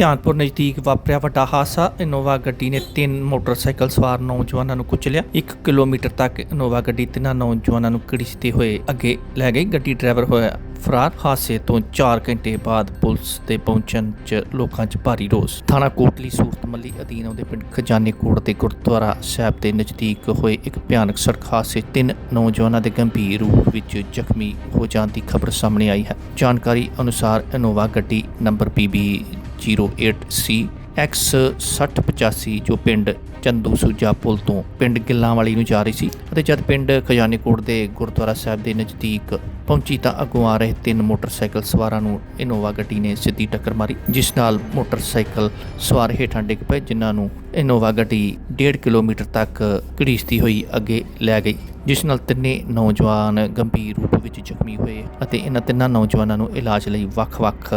ਧਿਆਨਪੁਰ ਨਜ਼ਦੀਕ ਵਾਪਰਿਆ ਵੱਡਾ ਹਾਦਸਾ। ਇਨੋਵਾ ਗੱਡੀ ਨੇ ਤਿੰਨ ਮੋਟਰਸਾਈਕਲ ਸਵਾਰ ਨੌਜਵਾਨਾਂ ਨੂੰ ਕੁਚਲਿਆ। 1 ਕਿਲੋਮੀਟਰ ਤੱਕ ਇਨੋਵਾ ਗੱਡੀ ਤਿੰਨਾਂ ਨੌਜਵਾਨਾਂ ਨੂੰ ਘੜੀਸਦੇ ਹੋਏ ਅੱਗੇ ਲੈ ਗਈ। ਗੱਡੀ ਡਰਾਈਵਰ ਹੋਇਆ ਫਰਾਰ। ਹਾਦਸੇ ਤੋਂ 4 ਘੰਟੇ ਬਾਅਦ ਪੁਲਿਸ ਦੇ ਪਹੁੰਚਣ 'ਚ ਲੋਕਾਂ 'ਚ ਭਾਰੀ ਰੋਸ। ਥਾਣਾ ਕੋਟਲੀ ਸੂਰਤ ਮੱਲੀ ਅਧੀਨ ਆਉਂਦੇ ਪਿੰਡ ਖਜ਼ਾਨੇ ਕੋਟ ਦੇ ਗੁਰਦੁਆਰਾ ਸਾਹਿਬ ਦੇ ਨਜ਼ਦੀਕ ਹੋਏ ਇੱਕ ਭਿਆਨਕ ਸੜਕ ਹਾਦਸੇ ਤਿੰਨ ਨੌਜਵਾਨਾਂ ਦੇ ਗੰਭੀਰ ਰੂਪ ਵਿੱਚ ਜ਼ਖਮੀ ਹੋ ਜਾਣ ਦੀ ਖਬਰ ਸਾਹਮਣੇ ਆਈ ਹੈ। ਜਾਣਕਾਰੀ ਅਨੁਸਾਰ ਇਨੋਵਾ ਗੱਡੀ ਨੰਬਰ PB 08C X 6085 ਜੋ ਪਿੰਡ ਚੰਦੂ ਸੁਜਾ ਪੁਲ ਤੋਂ ਪਿੰਡ ਗਿੱਲਾਂ ਵਾਲੀ ਨੂੰ ਜਾ ਰਹੀ ਸੀ ਅਤੇ ਜਦ ਪਿੰਡ ਖਜ਼ਾਨੇਕੋਟ ਦੇ ਗੁਰਦੁਆਰਾ ਸਾਹਿਬ ਦੇ ਨਜ਼ਦੀਕ ਪਹੁੰਚੀ ਤਾਂ ਅੱਗੋਂ ਆ ਰਹੇ ਤਿੰਨ ਮੋਟਰਸਾਈਕਲ ਸਵਾਰਾਂ ਨੂੰ ਇਨੋਵਾ ਗੱਡੀ ਨੇ ਸਿੱਧੀ ਟੱਕਰ ਮਾਰੀ, ਜਿਸ ਨਾਲ ਮੋਟਰਸਾਈਕਲ ਸਵਾਰ ਹੇਠਾਂ ਡਿੱਗ ਪਏ, ਜਿਨ੍ਹਾਂ ਨੂੰ ਇਨੋਵਾ ਗੱਡੀ 1.5 ਕਿਲੋਮੀਟਰ ਤੱਕ ਘੜੀਸਦੀ ਹੋਈ ਅੱਗੇ ਲੈ ਗਈ, ਜਿਸ ਨਾਲ ਤਿੰਨੇ ਨੌਜਵਾਨ ਗੰਭੀਰ ਰੂਪ ਵਿੱਚ ਜ਼ਖਮੀ ਹੋਏ ਅਤੇ ਇਹਨਾਂ ਤਿੰਨਾਂ ਨੌਜਵਾਨਾਂ ਨੂੰ ਇਲਾਜ ਲਈ ਵੱਖ-ਵੱਖ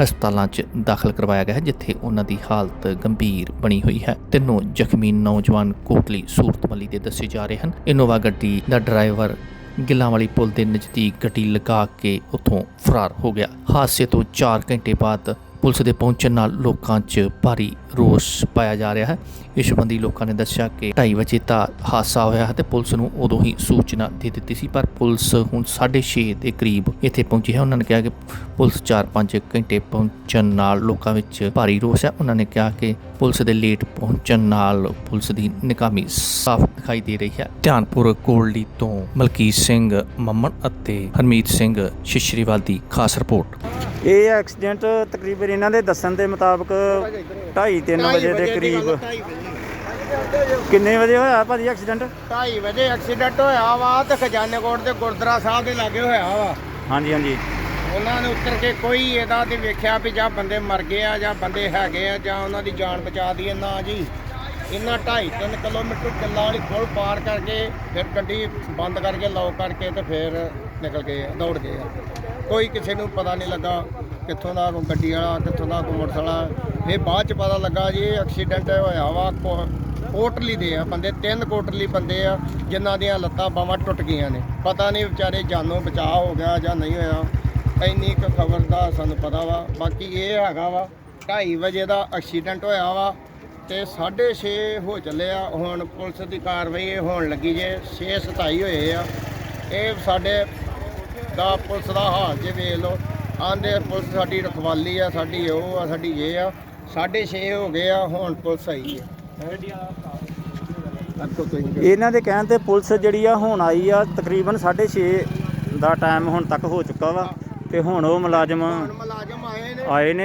ਹਸਪਤਾਲਾਂ 'ਚ ਦਾਖਲ ਕਰਵਾਇਆ ਗਿਆ ਹੈ, ਜਿੱਥੇ ਉਹਨਾਂ ਦੀ ਹਾਲਤ ਗੰਭੀਰ ਬਣੀ ਹੋਈ ਹੈ। ਤਿੰਨੋਂ ਜ਼ਖਮੀ ਨੌਜਵਾਨ ਕੋਟਲੀ ਸੂਰਤਮੱਲੀ ਦੇ ਦੱਸੇ ਜਾ ਰਹੇ ਹਨ। ਇਨੋਵਾ ਗੱਡੀ ਦਾ ਡਰਾਈਵਰ ਗਿੱਲਾਂ ਵਾਲੀ ਪੁਲ ਦੇ ਨਜ਼ਦੀਕ ਗੱਡੀ ਲਗਾ ਕੇ ਉੱਥੋਂ ਫਰਾਰ ਹੋ ਗਿਆ। ਹਾਦਸੇ ਤੋਂ 4 ਘੰਟੇ ਬਾਅਦ ਪੁਲਿਸ ਦੇ ਪਹੁੰਚਣ ਨਾਲ ਲੋਕਾਂ 'ਚ ਭਾਰੀ ਰੋਸ ਪਾਇਆ ਜਾ ਰਿਹਾ ਹੈ। ਇਸ ਸੰਬੰਧੀ ਲੋਕਾਂ ਨੇ ਦੱਸਿਆ ਕਿ 2:30 ਵਜੇ ਤਾਂ ਹਾਦਸਾ ਹੋਇਆ ਹੈ ਤੇ ਪੁਲਿਸ ਨੂੰ ਉਦੋਂ ਹੀ ਸੂਚਨਾ ਦੇ ਦਿੱਤੀ ਸੀ, ਪਰ ਪੁਲਿਸ ਹੁਣ 6:30 ਦੇ ਕਰੀਬ ਇੱਥੇ ਪਹੁੰਚੀ ਹੈ। ਉਹਨਾਂ ਨੇ ਕਿਹਾ ਕਿ ਪੁਲਿਸ 4-5 ਘੰਟੇ ਪਹੁੰਚਣ ਨਾਲ ਲੋਕਾਂ ਵਿੱਚ ਭਾਰੀ ਰੋਸ ਹੈ। ਉਹਨਾਂ ਨੇ ਕਿਹਾ ਕਿ ਪੁਲਿਸ ਦੇ ਲੇਟ ਪਹੁੰਚਣ ਨਾਲ ਪੁਲਿਸ ਦੀ ਨਿਕਾਮੀ ਸਾਫ਼ ਦਿਖਾਈ ਦੇ ਰਹੀ ਹੈ। ਧਿਆਨਪੁਰ ਕੋਲਡੀ ਤੋਂ ਮਲਕੀਤ ਸਿੰਘ ਮੰਮਣ ਅਤੇ ਹਰਮੀਤ ਸਿੰਘ ਸ਼ਿਸ਼ਰੀਵਾਲ ਦੀ ਖਾਸ ਰਿਪੋਰਟ। ਇਹ ਐਕਸੀਡੈਂਟ ਤਕਰੀਬਨ ਇਹਨਾਂ ਦੇ ਦੱਸਣ ਦੇ ਮੁਤਾਬਕ 2:30 3 ਵਜੇ ਦੇ ਕਰੀਬ। ਕਿੰਨੇ ਵਜੇ ਹੋਇਆ ਭਾਜੀ ਐਕਸੀਡੈਂਟ? 2:30 ਵਜੇ ਐਕਸੀਡੈਂਟ ਹੋਇਆ ਵਾ ਤੇ ਖਜ਼ਾਨੇਕੋਟ ਦੇ ਗੁਰਦੁਆਰਾ ਸਾਹਿਬ ਦੇ ਲਾਗੇ ਹੋਇਆ ਵਾ। ਹਾਂਜੀ ਹਾਂਜੀ। ਉਹਨਾਂ ਨੇ ਉੱਤਰ ਕੇ ਕੋਈ ਇਹਦਾ ਤੇ ਵੇਖਿਆ ਵੀ ਜਾਂ ਬੰਦੇ ਮਰ ਗਏ ਆ ਜਾਂ ਬੰਦੇ ਹੈਗੇ ਆ ਜਾਂ ਉਹਨਾਂ ਦੀ ਜਾਨ ਬਚਾ ਦਈਏ ਨਾ ਜੀ। ਇਹਨਾਂ 2.5 3 ਕਿਲੋਮੀਟਰ ਕਿੱਲਾ ਵਾਲੀ ਪੁਲ ਪਾਰ ਕਰਕੇ ਫਿਰ ਗੱਡੀ ਬੰਦ ਕਰਕੇ ਲੌਕ ਕਰਕੇ ਤੇ ਫਿਰ ਨਿਕਲ ਗਏ ਦੌੜ ਗਏ ਆ। ਕੋਈ ਕਿਸੇ ਨੂੰ ਪਤਾ ਨਹੀਂ ਲੱਗਾ ਕਿੱਥੋਂ ਦਾ ਕੋਈ ਗੱਡੀ ਵਾਲਾ, ਕਿੱਥੋਂ ਦਾ ਕੋਈ ਮੋਟਰਸਾਈਕਲ ਵਾਲਾ। ਇਹ ਬਾਅਦ ਚ ਪਤਾ ਲੱਗਾ ਜੀ, ਇਹ ਐਕਸੀਡੈਂਟ ਹੋਇਆ ਵਾ, ਕੋ- ਕੋਟਲੀ ਦੇ ਆ ਬੰਦੇ, ਤਿੰਨ ਕੋਟਲੀ ਬੰਦੇ ਆ, ਜਿਨ੍ਹਾਂ ਦੀਆਂ ਲੱਤਾਂ ਬਾਹਾਂ ਟੁੱਟ ਗਈਆਂ ਨੇ। ਪਤਾ ਨਹੀਂ ਵਿਚਾਰੇ ਜਾਨੋਂ ਬਚਾਅ ਹੋ ਗਿਆ ਜਾਂ ਨਹੀਂ ਹੋਇਆ। ਇੰਨੀ ਕੁ ਖਬਰ ਦਾ ਸਾਨੂੰ ਪਤਾ ਵਾ। ਬਾਕੀ ਇਹ ਹੈਗਾ ਵਾ 2:30 ਵਜੇ ਦਾ ਐਕਸੀਡੈਂਟ ਹੋਇਆ ਵਾ ਤੇ 6:30 ਹੋ ਚੱਲੇ ਆ। ਹੁਣ ਪੁਲਿਸ ਦੀ ਕਾਰਵਾਈ ਇਹ ਹੋਣ ਲੱਗੀ ਜੇ 6:27 ਹੋਏ ਆ। ਇਹ ਸਾਡੇ ਦਾ ਪੁਲਿਸ ਦਾ ਹਾਲ ਜੇ ਵੇਖ ਲਓ। ਆਂਦੇ ਪੁਲਿਸ ਸਾਡੀ ਰਖਵਾਲੀ ਆ ਸਾਡੀ ਉਹ ਆ ਸਾਡੀ ਇਹ ਆ। 6:30 ਹੋ ਗਏ ਆ ਹੁਣ ਪੁਲਿਸ ਆਈ ਹੈ ਇਹਨਾਂ ਦੇ ਕਹਿਣ ਤੇ ਪੁਲਿਸ ਜਿਹੜੀ ਆ ਹੁਣ ਆਈ ਆ ਤਕਰੀਬਨ 6:30 ਦਾ ਟਾਈਮ ਹੁਣ ਤੱਕ ਹੋ ਚੁੱਕਾ ਵਾ। ਤੇ ਹੁਣ ਉਹ ਮੁਲਾਜ਼ਮ ਆਏ ਨੇ। ਆਏ ਨੇ।